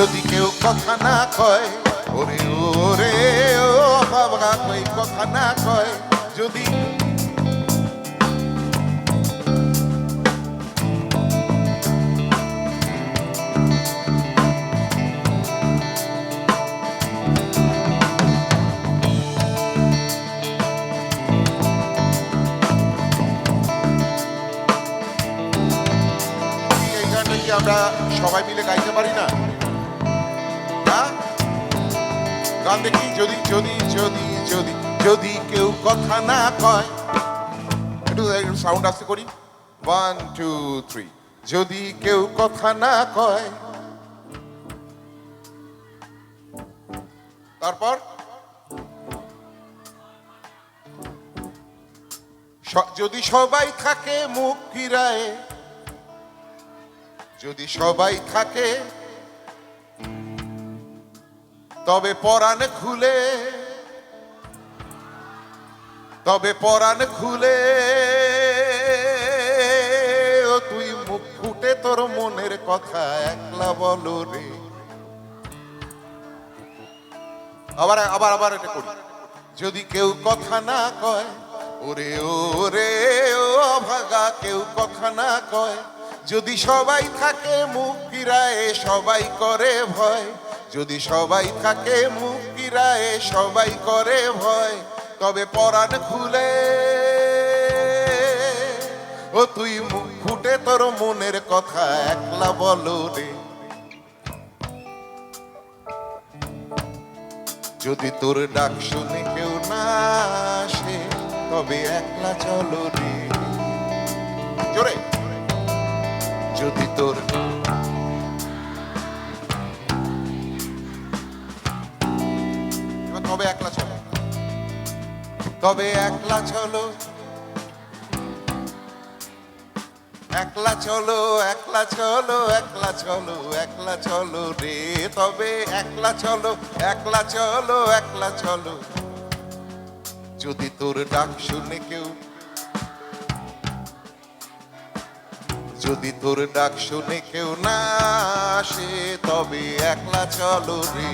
যদি কেউ কথা না কয়, ওরে ওরে, ও বাবা কই কথা না কয়, যদি আমরা সবাই মিলে গাইতে পারি না? গান দেখি যদি যদি যদি যদি যদি কেউ কথা না কয়? একটু সাউন্ড আসতে করি। ওয়ান টু থ্রি যদি কেউ কথা না কয়। তারপর? যদি সবাই থাকে মুখ ফিরায় যদি সবাই থাকে তবে পরাণ খুলে, তবে পরাণ খুলে। ও তুই মুখ ফুটে তোর মনের কথা একলা বলো রে। আবার আবার আবার এটা করি। যদি কেউ কথা না কয়, ওরে ওরে, ও ভাগা কেউ কথা না কয়। যদি সবাই থাকে মুখ ফিরায়, সবাই করে ভয়। যদি সবাই থাকে মুখ ফিরায় সবাই করে ভয়, তবে পরাণ খুলে। ও তুই মুখ ফুটে তোর মনের কথা একলা বলো রে। যদি তোর ডাক শুনে কেউ না আসে, তবে একলা চলো রে। জোরে। যদি তোর তবে একলা চলো। তবে একলা চলো। একলা চলো একলা চলো একলা চলো একলা চলো রে। তবে একলা চলো একলা চলো একলা চলো। যদি তোর ডাক শুনে কেউ, যদি তোর ডাক শুনে কেউ না আসে, তবে একলা চলো রে।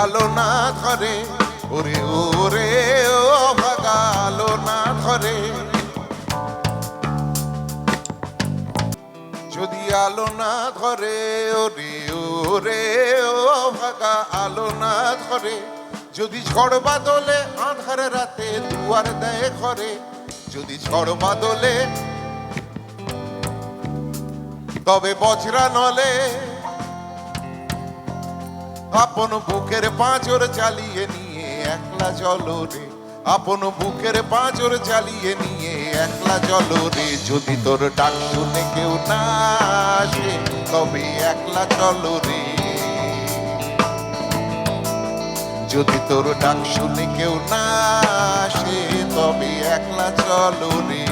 আলো না ধরে, ওরে ওরে, ও ভাগা আলো না ধরে। যদি আলো না ধরে, ওরে ওরে, ও ভাগা আলো না ধরে। যদি ঝড় বাদলে আধার রাতে দুয়ার দেয় ঘরে, যদি ঝড় বাদলে তবে বজরা নলে আপন বুকের পাঁচর চালিয়ে নিয়ে একলা জলো রে। আপন বুকের পাঁচর চালিয়ে নিয়ে একলা জলো রে। যদি তোর ডাক শুনে কেউ না আসে, তবে একলা চলো রে। যদি তোর ডাক শুনে কেউ না আসে, তবে একলা চলো রে।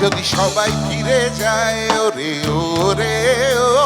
যদি সবাই ফিরে যায়, ওরে ওরে,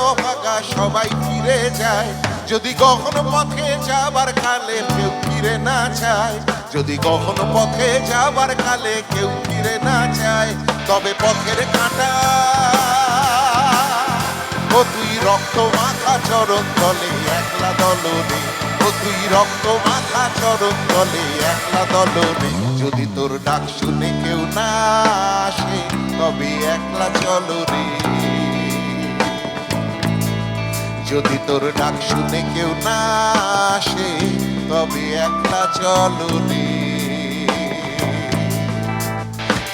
ও ভাগা সবাই ফিরে যায়। যদি কখনো পথে যাবার কালে কেউ ফিরে না চায় যদি কখনো পথে যাবার কালে কেউ ফিরে না চায় তবে পথের কাঁটা ও তুই রক্ত মাখা চরণ তলে একলা দলরে ও তুই রক্ত মাথা চরণ তলে একলা দলরে যদি তোর ডাক শুনে কেউ না আসে, তবে একলা চলো রে। যদি তোর ডাক শুনে কেউ না আসে, তবে একলা চলো রে।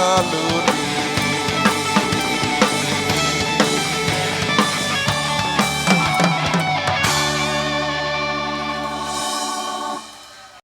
তবে একলা চলো